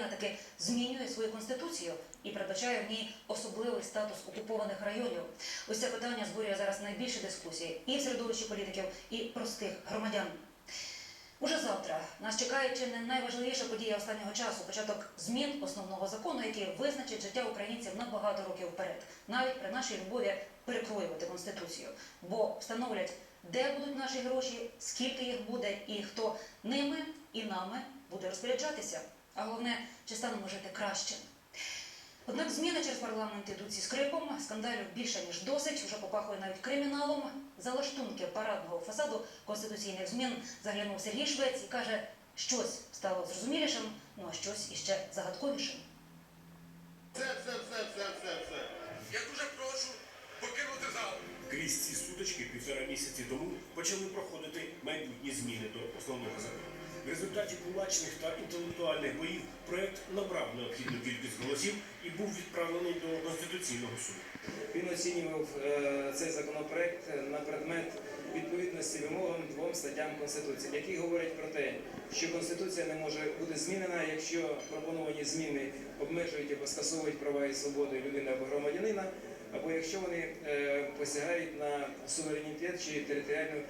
Україна таки змінює свою конституцію і передбачає в ній особливий статус окупованих районів. Ось це питання збурює зараз найбільше дискусії і в середовищі політиків, і простих громадян. Уже завтра нас чекає чи не найважливіша подія останнього часу початок змін основного закону, який визначить життя українців на багато років вперед, навіть при нашій любові перекроювати конституцію, бо встановлять, де будуть наші гроші, скільки їх буде, і хто ними і нами буде розпоряджатися. А головне, чи станемо жити краще. Однак зміни через парламент ідуть зі скрипом, скандалів більше ніж досить, вже попахує навіть криміналом. За лаштунки парадного фасаду конституційних змін заглянув Сергій Швець і каже, щось стало зрозумілішим, ну а щось іще загадковішим. Все, все, все, все, все, все. Я дуже прошу покинути зал. Крізь ці сутички півтора місяці тому почали проходити майбутні зміни до основного закону. В результаті кулачних та інтелектуальних боїв проект набрав необхідну кількість голосів і був відправлений до конституційного суду. Він оцінював е, цей законопроект на предмет відповідності вимогам двом статтям Конституції, які говорять про те, що Конституція не може бути змінена, якщо пропоновані зміни обмежують або скасовують права і свободи людини або громадянина, якщо вони е, посягають на суверенітет чи територіальну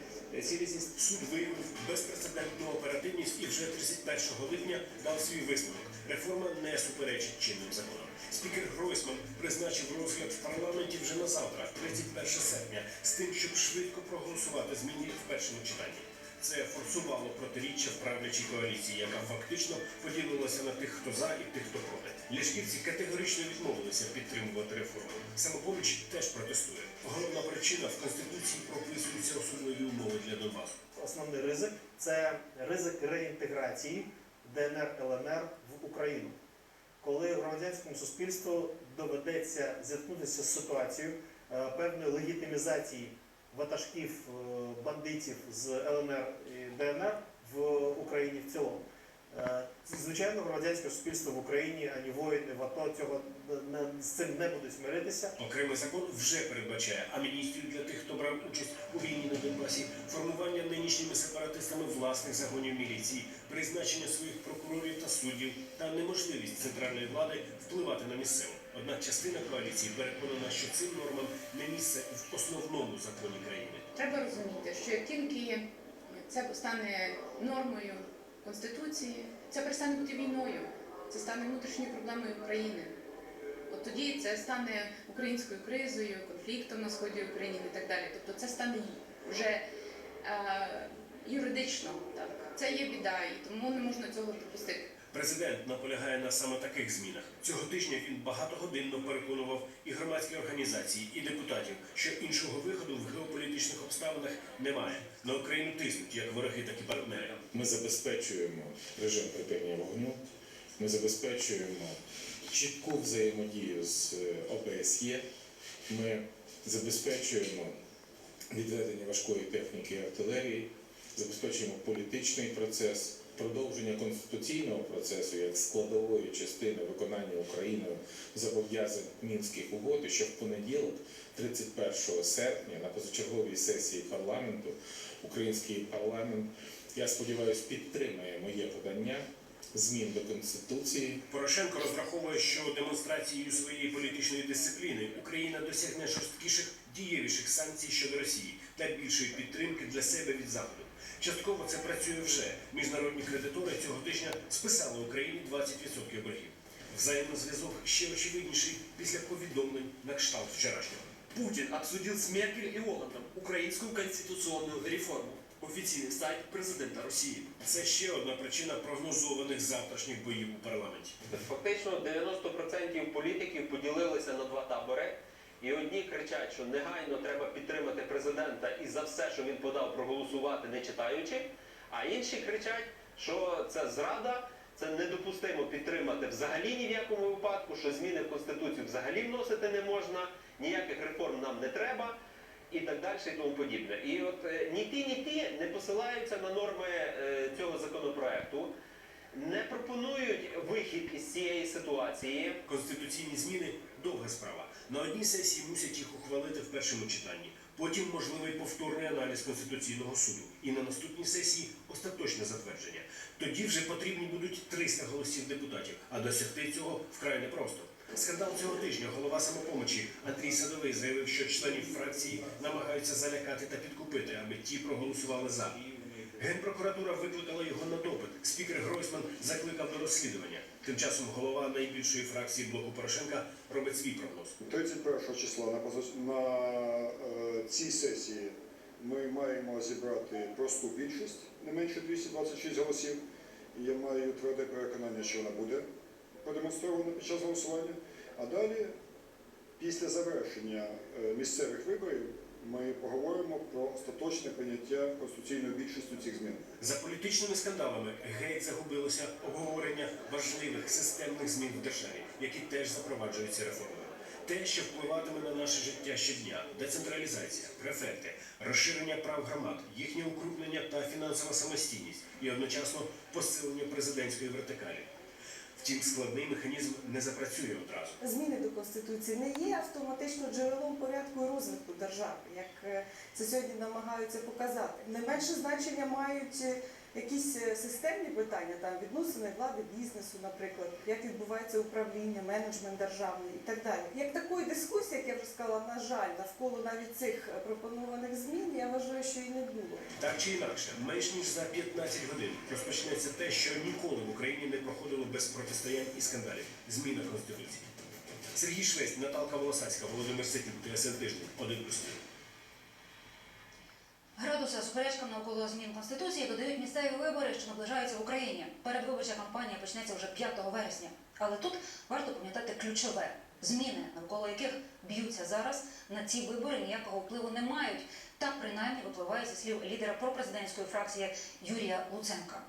цілісність Суд виявив безпрецедентну оперативність і вже 31 липня дав свій висновок. Реформа не суперечить чинним законам. Спікер Гройсман призначив розгляд в парламенті вже на завтра, 31 серпня, з тим, щоб швидко проголосувати зміни в першому читанні. Це форсувало протиріччя в правлячій коаліції, яка фактично поділилася на тих, хто за і тих, хто проти. Ляшківці категорично відмовилися підтримувати реформу. Самопоміч теж протестує. Головна причина в конституції прописуються особливі умови для Донбасу. Основний ризик це ризик реінтеграції ДНР ЛНР в Україну. Коли громадянському суспільству доведеться зіткнутися з ситуацією е, певної легітимізації ватажків е, бандитів з ЛНР і ДНР в Україні Звичайно, громадянське суспільство в Україні, ані воїни в АТО цього не- з цим не будуть смиритися. Окремий закон вже передбачає амністію для тих, хто брав участь у війні на Донбасі, формування нинішніми сепаратистами власних загонів міліції, призначення своїх прокурорів та суддів та неможливість центральної влади впливати на місцеву. Однак частина коаліції переконана, що цим нормам не місце в основному законі країни. Треба розуміти, що як тільки це стане нормою Конституції, це перестане бути війною, це стане внутрішньою проблемою України. От тоді це стане українською кризою, конфліктом на сході України і так далі. Тобто це стане вже е, юридично. Так. Це є біда, і тому не можна цього допустити. Президент наполягає на саме таких змінах. Цього тижня він багатогодинно переконував і громадські організації, і депутатів, що іншого виходу в геополітичних обставинах немає. На Україну тиснуть як вороги, так і партнери. Ми забезпечуємо режим припинення вогню, ми забезпечуємо чітку взаємодію з е, ОБСЄ, ми забезпечуємо відведення важкої техніки і артилерії, забезпечуємо політичний процес, продовження конституційного процесу як складової частини виконання Україною зобов'язань мінських угод, і що в понеділок, 31 серпня, на позачерговій сесії парламенту, український парламент, я сподіваюся, підтримає моє подання змін до конституції. Порошенко розраховує, що демонстрацією своєї політичної дисципліни Україна досягне жорсткіших дієвіших санкцій щодо Росії та більшої підтримки для себе від Заходу. Частково це працює вже. Міжнародні кредитори цього тижня списали Україні 20% боргів. Взаємозв'язок ще очевидніший після повідомлень на кшталт вчорашнього. Путин обсудил с Меркель и Оландом украинскую конституционную реформу. Официальный сайт президента Росії. Це ще одна причина прогнозованих завтрашніх боїв у парламенті. Фактично 90% політиків поділилися на два табори. І одні кричать, що негайно треба підтримати президента і за все, що він подав, проголосувати, не читаючи. А інші кричать, що це зрада, це недопустимо підтримати взагалі ні в якому випадку, що зміни в Конституцію взагалі вносити не можна, ніяких реформ нам не треба. І так далі, і тому подібне. І от е, ні ті, ні ті не посилаються на норми е, цього законопроекту, не пропонують вихід із цієї ситуації. Конституційні зміни довга справа. На одній сесії мусять їх ухвалити в першому читанні. Потім можливий повторний аналіз Конституційного суду. І на наступній сесії остаточне затвердження. Тоді вже потрібні будуть 300 голосів депутатів, а досягти цього вкрай непросто. Скандал цього тижня голова самопомочі Андрій Садовий заявив, що членів фракції намагаються залякати та підкупити, аби ті проголосували за. Генпрокуратура викликала його на допит. Спікер Гройсман закликав до розслідування. Тим часом голова найбільшої фракції блоку Порошенка робить свій прогноз. 31 числа на, на е, цій сесії ми маємо зібрати просту більшість, не менше 226 голосів. Я маю тверде переконання, що вона буде продемонстрована під час голосування. А далі, після завершення е, місцевих виборів, ми поговоримо про остаточне прийняття конституційною більшістю цих змін. За політичними скандалами геть загубилося обговорення важливих системних змін в державі, які теж запроваджуються реформами. Те, що впливатиме на наше життя щодня, децентралізація, префекти, розширення прав громад, їхнє укрупнення та фінансова самостійність і одночасно посилення президентської вертикалі. Втім, складний механізм не запрацює одразу. Зміни до конституції не є автоматично джерелом порядку розвитку держави, як е, це сьогодні намагаються показати. Не менше значення мають е, якісь е, системні питання, там відносини влади бізнесу, наприклад, як відбувається управління, менеджмент державний і так далі. Як такої дискусії, як я вже сказала, на жаль, навколо навіть цих пропонованих змін, вважаю, що і не було. Так чи інакше, менш ніж за 15 годин розпочнеться те, що ніколи в Україні не проходило без протистоянь і скандалів зміна Конституції. Сергій Швець, Наталка Волосацька, Володимир Ситюк, ТСН Тиждень, 1 плюс 3. Градуса суперечкам навколо змін конституції додають місцеві вибори, що наближаються в Україні. Передвиборча кампанія почнеться вже 5 вересня. Але тут варто пам'ятати ключове зміни, навколо яких б'ються зараз на ці вибори ніякого впливу не мають. Так принаймні випливає зі слів лідера пропрезидентської фракції Юрія Луценка.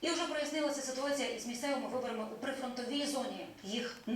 І вже прояснилася ситуація із місцевими виборами у прифронтовій зоні. Їх